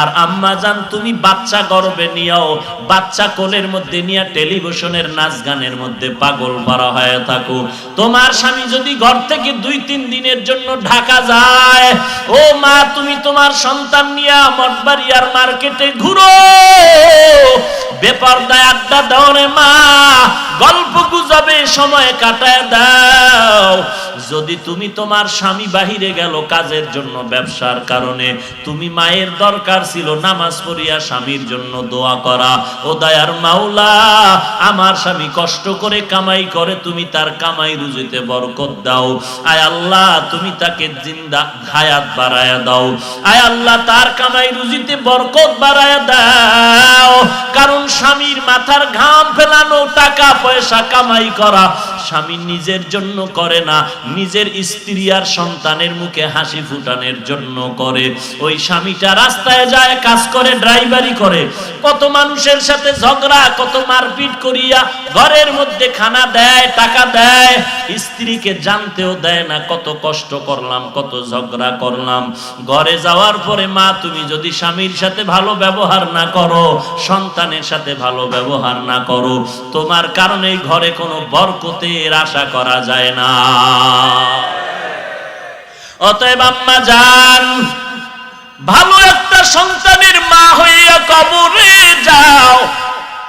আর আম্মা জান, তুমি বাচ্চা গর্বে নিয়েও, বাচ্চা কোলের মধ্যে নিয়ে টেলিভিশনের নাচ গানের মধ্যে পাগল মারা হয়ে থাকো। তোমার স্বামী যদি ঘর থেকে দুই তিন দিনের জন্য ঢাকা যায়, ও মা, তুমি তোমার সন্তান নিয়ে মঠবাড়িয়ার মার্কেটে ঘুরো। বেপরদায় আড্ডা দাও রে মা গুজবে সময় কাটায় দাও। যদি তুমি তোমার স্বামী বাহিরে গেল কাজের জন্য ব্যবসার কারণে, তুমি মায়ের দরকার ছিল নামাজ পড়িয়া স্বামীর জন্য দোয়া করা। ও দয়ার মাওলা, আমার স্বামী কষ্ট করে কামাই করে, তুমি তার কামাই রুজিতে বরকত দাও। আয় আল্লাহ, তুমি তাকে জিন্দা হায়াত বাড়ায়া দাও। আয় আল্লাহ, তার কামাই রুজিতে বরকত বাড়ায়া দাও। কারণ স্বামীর মাথার ঘাম ফেলানো টাকা, পয়সা কামাই করা, স্বামী নিজের জন্য করে না, নিজের স্ত্রী আর সন্তানের মুখে হাসি ফুটানোর জন্য করে। ওই স্বামীটা রাস্তায় যায়, কাজ করে, ড্রাইভারি করে কত মানুষের সাথে ঝগড়া, কত মারপিট করিয়া ঘরের মধ্যে খানা দেয়, টাকা দেয়, স্ত্রীকে জানতেও দেয় না, কত কষ্ট করলাম, কত ঝগড়া করলাম। ঘরে যাওয়ার পরে, মা, তুমি যদি স্বামীর সাথে ভালো ব্যবহার না করো, সন্তানের সাথে ভালো ব্যবহার না করো, তোমার কারণে ঘরে কোনো বরকতের আশা করা যায় না। অতএব আম্মা যান ভালো একটা সন্তানের মা হইয়া কবরে যাও।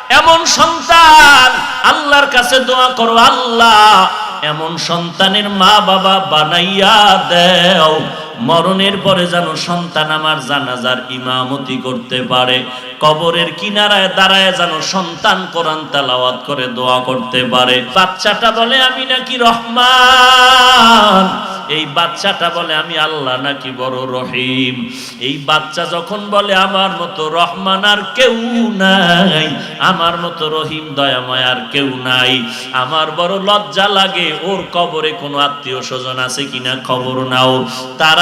এমন সন্তান আল্লাহর কাছে দোয়া করো, আল্লাহ, এমন সন্তানের মা বাবা বানাইয়া দেও। মরণের পরে যেন সন্তান আমার জানাজার ইমামতি করতে পারে, কবরের কিনারায় দাঁড়ায় যেন সন্তান কোরআন তেলাওয়াত করে দোয়া করতে পারে। বাচ্চাটা বলে, আমি নাকি রহমান। এই বাচ্চাটা বলে, আমি আল্লাহ নাকি বড় রহিম। এই বাচ্চা যখন বলে, আমার মতো রহমান আর কেউ নাই। আমার মতো রহিম, দয়াময় আর কেউ নাই। আমার বড় লজ্জা লাগে। ওর কবরে কোনো আত্মীয় স্বজন আছে কিনা খবর নাও।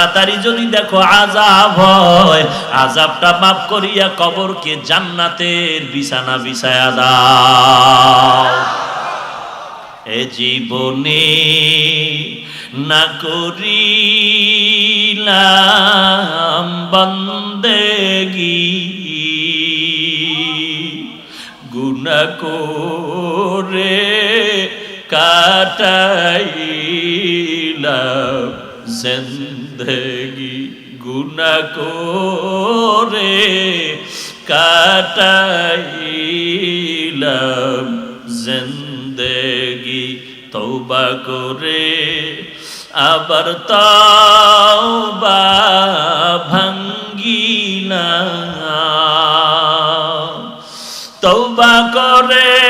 তাড়াতাড়ি যদি দেখো আজাব হয় আজাবটা মাফ করিয়া কবরকে জান্নাতের বিছানা বিছায়া দাও। এ জীবনে না করিলাম বন্দেগি। গুনা করে কাটাইলাম জিন্দগি গুনা করে কাটাইলাম জিন্দগি তৌবা করে। আবার তওবা ভাঙ্গিলা তৌবা করে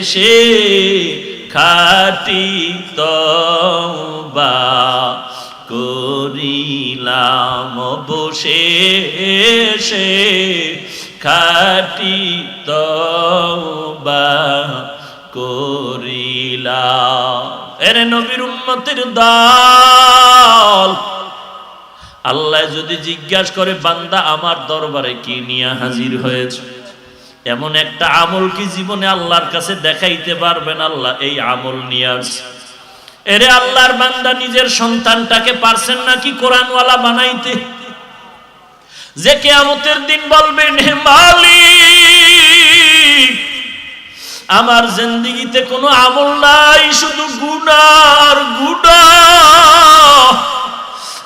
অবশেষে খাটি তবা করিলাম। বসে সে খাটি তবা করিলাম। এরে নবীর উম্মতের দল। আল্লাহ যদি জিজ্ঞাসা করে, বান্দা আমার দরবারে কি নিয়ে হাজির হয়েছে? এমন একটা আমল কি জীবনে আল্লাহর কাছে দেখাইতে পারবেন আল্লাহ? এই আমল নিয়ে এরে আল্লাহর বান্দা, নিজের সন্তানটাকে পারছেন নাকি কোরআনওয়ালা বানাইতে? যে কেয়ামতের দিন বলবেন, হে মালিক, আমার জিন্দিগিতে কোনো আমল নাই, শুধু গুনার গুনা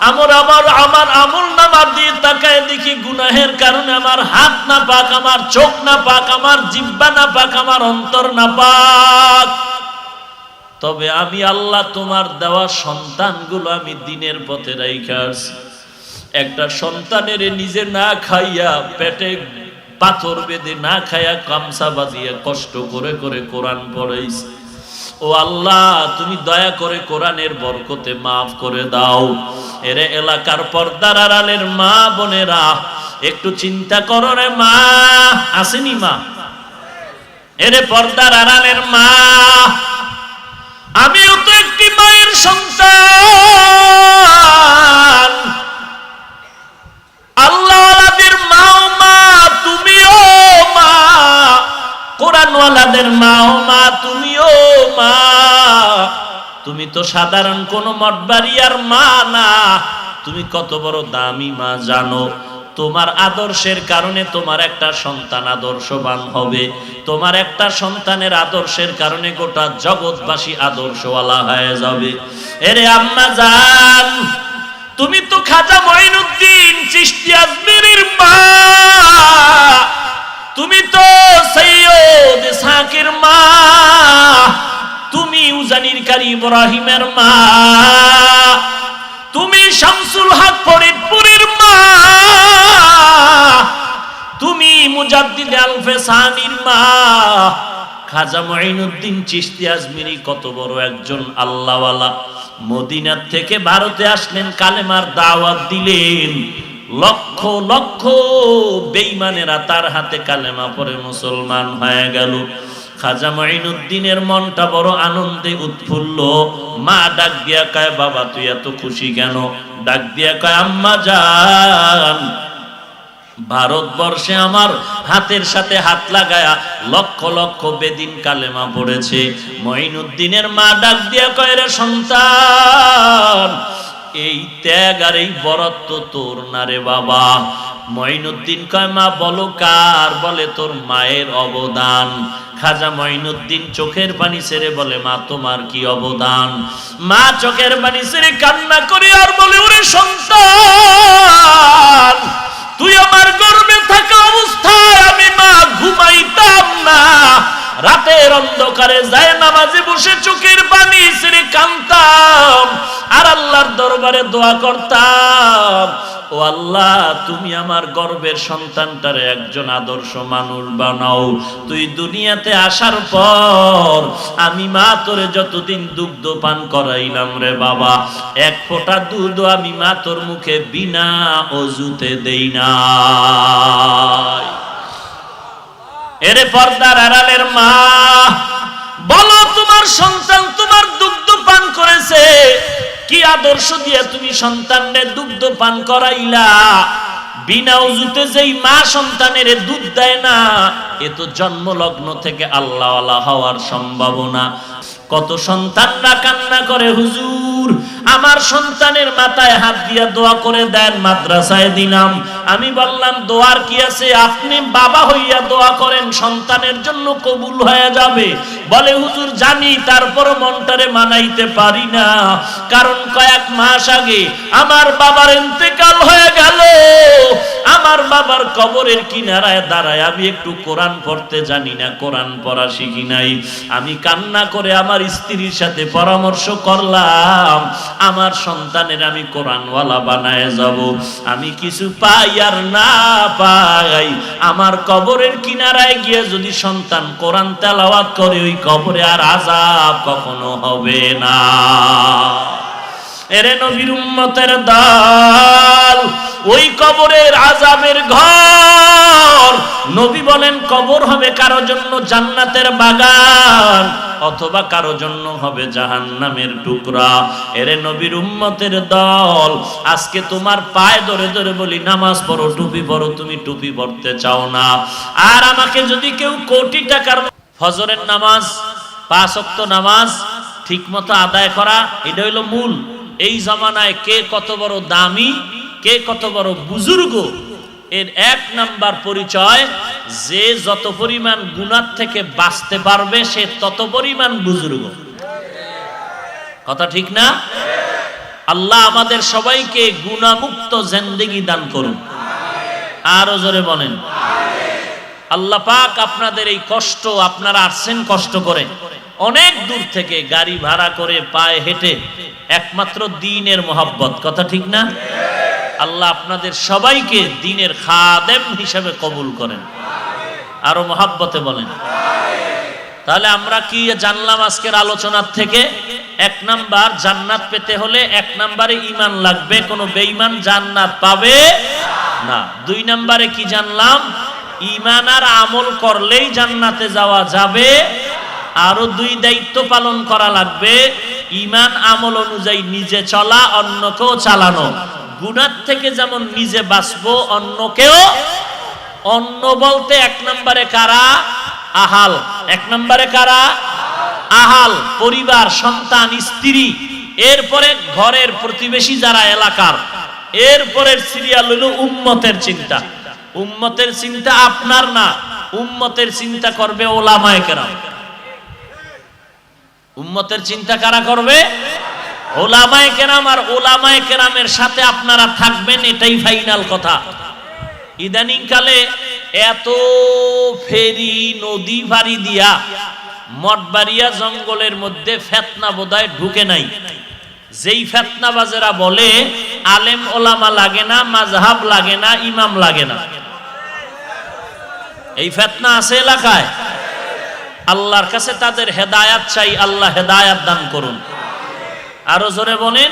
আমার আমার আমার আমল নামা দিয়ে তাকায় দেখি গুনাহের কারণে আমার হাত না পাক, আমার চোখ না পাক, আমার জিব্বা না পাক, আমার অন্তর না পাক। তবে আমি আল্লাহ তোমার দেওয়া সন্তানগুলো আমি দিনের পথে রাইখা একটা সন্তানের নিজে না খাইয়া পেটে পাথর বেঁধে না খাইয়া কামসা বাঁধিয়া কষ্ট করে করে কোরআন পড়াইছে। ও আল্লাহ, তুমি দয়া করে কোরআনের বরকতে মাফ করে দাও। এরে এলাকার পর্দার আড়ালের মা বোনেরা, একটু চিন্তা করো রে মা, আসেনি মা? এরে পর্দার আড়ালের মা, আমিও তো একটি মায়ের সন্তান। আল্লাহওয়ালাদের মাও মা, তুমিও মা, কোরআনওয়ালাদের মাও মা, তুমি মা, তুমি তো সাধারণ কোন মঠবাড়িয়ার মা না। তুমি কত বড় দামি মা জানো। তোমার আদর্শের কারণে তোমার একটা সন্তান আদর্শবান হবে। তোমার একটা সন্তানের আদর্শের কারণে গোটা জগৎবাসী আদর্শওয়ালা হয়ে যাবে। এরে আম্মা জান, তুমি তো খাজা মঈনুদ্দিন, চিশতি তুমি উজানির কারি ইব্রাহিমের মা। তুমি শামসুল হক ফরিদপুরের মা। তুমি মুজাদ্দিদ আলফে সানির মা। খাজা মঈনুদ্দিন চিশতি আজমিরি কত বড় একজন আল্লাহওয়ালা। মদিনার থেকে ভারতে আসলেন, কালেমার দাওয়াত দিলেন। লক্ষ লক্ষ বেঈমানেরা তার হাতে কালেমা পরে মুসলমান হয়ে গেল। খাজা মাইনুদ্দিনের মনটা বড় আনন্দে উৎফুল্ল। মা ডাক দিয়া কয়, বাবা, তুই এত খুশি কেন? ডাক দিয়া কয়, আম্মা যান ভারতবর্ষে আমার হাতের সাথে হাত লাগায়া লক্ষ লক্ষ বেদিন কালেমা পড়েছে। মঈনুদ্দিনের মা ডাক দিয়া কয়, রে সন্তান এই ত্যাগ আর এই বরত্ব তোর না রে বাবা। মঈনুদ্দিন কয়, মা, বলো কার? বলে, তোর মায়ের অবদান। খাজা মঈনুদ্দিন চোখের পানি ছেড়ে বলে, মা, তোমার কি অবদান? মা চোখের পানি ছেড়ে কান্না করে আর বলে, ওরে সন্তান, তুই আমার গর্বে থাকা অবস্থায় আমি মা ঘুমাইতাম না। রাতের অন্ধকারে যায় নামাজে বসে চোখের পানি ছেড়ে কানতাম। আল্লাহর দরবারে দোয়া করতাম। ও আল্লাহ, তুমি আমার গর্বের সন্তানটারে একজন আদর্শ মানুষ বানাও। তুই দুনিয়াতে আসার পর আমি মা তোরে যতদিন দুগ্ধ পান করাইলাম রে বাবা, এক ফোঁটা দুধ আমি মা তোর মুখে বিনা অজুতে দেই না এরে পর্দার আড়ালের মা, বলো তোমার সন্তান পান করেছে। কি আদর্শ দিয়ে তুমি সন্তানকে দুগ্ধ পান করাইলা? বিনা উজুতে যেই মা সন্তানের দুধ দেয় না, এ তো জন্মলগ্ন থেকে আল্লাহওয়ালা হওয়ার সম্ভাবনা। কত সন্তানরা কান্না করে, হুজুর আমার সন্তানের মাথায় হাত দিয়া দোয়া করে দেন, মাদ্রাসায় দিলাম। আমি বললাম, দোয়ার কি আছে? আপনি বাবা হইয়া দোয়া করেন, সন্তানের জন্য কবুল হয়ে যাবে। বলে, হুজুর, জানি তারপর মনটারে মানাইতে পারি না। কারণ কয়েক মাস আগে আমার বাবার ইন্তেকাল হয়ে গেল। আমার বাবার কবরের কিনারায় দাঁড়ায়, আমি একটু কোরআন পড়তে জানি না, কোরআন পড়া শিখি নাই। আমি কান্না করে আমার স্ত্রীর সাথে পরামর্শ করলাম, আমার সন্তানের আমি কোরআনওয়ালা বানায় যাব। আমি কিছু পাই আর না পাই, আমার কবরের কিনারায় গিয়ে যদি সন্তান কোরআন তেলাওয়াত করে, ওই কবরে আর আজাব কখনো হবে না। এরে নবীর উম্মতের দল, ওই কবরের আজাবের ঘর। নবী বলেন, কবর হবে কারও জন্য জান্নাতের বাগান, অথবা কারও জন্য হবে জাহান্নামের টুকরা। এরে নবীর উম্মতের দল, আজকে তোমার পায়ে ধরে ধরে বলি, নামাজ পড়ো, টুপি পড়ো তুমি টুপি পড়তে চাও না। আর আমাকে যদি কেউ কোটি টাকার ফজরের নামাজ, পাঁচ নামাজ ঠিকমতো আদায় করা এটা হইল মূল। এই জমানায় কে কত বড় দামি, কে কত বড় বুজুর্গ? এর এক নাম্বার পরিচয়, যে যত পরিমাণ গুণার থেকে বাঁচতে পারবে, সে তত পরিমাণ বুজুর্গ। কথা ঠিক না? আল্লাহ আমাদের সবাইকে গুণামুক্ত জেন্দেগি দান করুন। আরও জোরে বলেন। আল্লাহ পাক আপনাদের এই কষ্ট, আপনারা আসছেন কষ্ট করে। অনেক দূর থেকে গাড়ি ভাড়া করে পায়ে হেঁটে একমাত্র দিনের মোহাব্বত, কথা ঠিক না? আল্লাহ আপনাদের সবাইকে দিনের খাদেম হিসাবে কবুল করেন। আরও মহাব্বতে বলেন। তাহলে আমরা কি জানলাম আজকের আলোচনার থেকে? এক নাম্বার, জান্নাত পেতে হলে এক নাম্বারে ইমান লাগবে। কোনো বেঈমান জান্নাত পাবে না। দুই নাম্বারে কি জানলাম? ইমান আর আমল করলেই জান্নাতে যাওয়া যাবে। আরও দুই দায়িত্ব পালন করা লাগবে। ইমান আমল অনুযায়ী নিজে চলা, অন্যকেও চালানো। গুণার থেকে যেমন নিজে বাঁচবো, অন্যকেও। অন্য বলতে এক নম্বরে কারা? আহাল। এক নম্বরে কারা? আহাল। পরিবার, সন্তান, স্ত্রী। এরপরে ঘরের প্রতিবেশী যারা এলাকার, এরপরের সিরিয়াল হলো উম্মতের চিন্তা। উম্মতের চিন্তা আপনার না। উম্মতের চিন্তা করবে ওলামায়ে কেরাম। উম্মতের চিন্তা কারা করবে? ওলামায় কেরাম আর ওলামায় কেরামের সাথে আপনারা থাকবেন, এটাই ফাইনাল কথা। ইদানিং কালে এত ফেরি নদী ভারি দিয়া মঠবাড়িয়া জঙ্গলের মধ্যে ফেতনা বোধহয় ঢুকে নাই। যেই ফেতনাবাজেরা বলে, আলেম ওলামা লাগে না, মাযহাব লাগে না, ইমাম লাগে না। এই ফেতনা আছে এলাকায়? আল্লাহর কাছে তাদের হেদায়াত চাই আল্লাহ হেদায়াত দান করুন। আরও জোরে বলেন